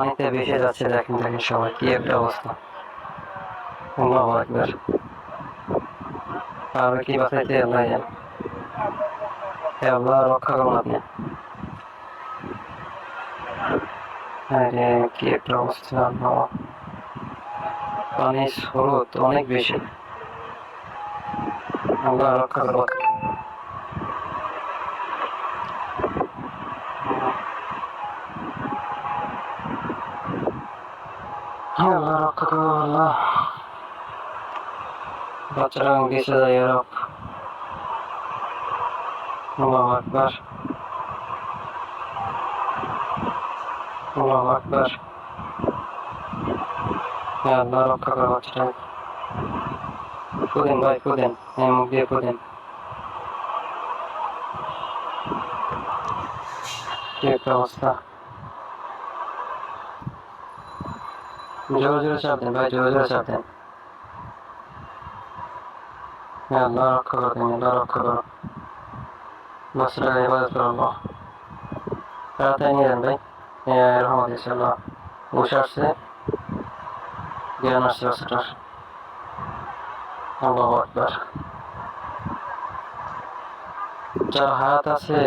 পানিতে ভেসে যাচ্ছে দেখেন দেখেন সবাই কি একটা অবস্থা। আল্লাহু আকবার। আর কি বাঁচাইতে আল্লাহ জানে। হে আল্লাহ রক্ষা করুন আপনি। আরে, কি একটা অবস্থা, আল্লাহ। পানির স্রোত অনেক বেশি। আল্লাহ রক্ষা করুন আল্লাহ রক্ষা করুন আল্লাহ বাচ্চারা বেঁচে যায় এরকম আল্লাহ আকবার আল্লাহ আকবার হ্যাঁ আল্লাহ রক্ষা করো বাচ্চাটা ফুদেন ভাই ফুদেন হ্যাঁ মুখ দিয়ে ফুদেন কি একটা অবস্থা জোরে জোরে চাপ দেন ভাই জোরে জোরে চাপ দেন হ্যাঁ আল্লাহ রক্ষা করো তুমি আল্লাহ রক্ষা করো। বাচ্চাটা ইবাদত করো আল্লাহ। তাড়াতাড়ি নিয়ে যান ভাই। রহমত ইনশাল্লাহ বসে আসছে। জ্ঞান আসছে বাচ্চাটার আল্লাহ আকবার। যার হাত আছে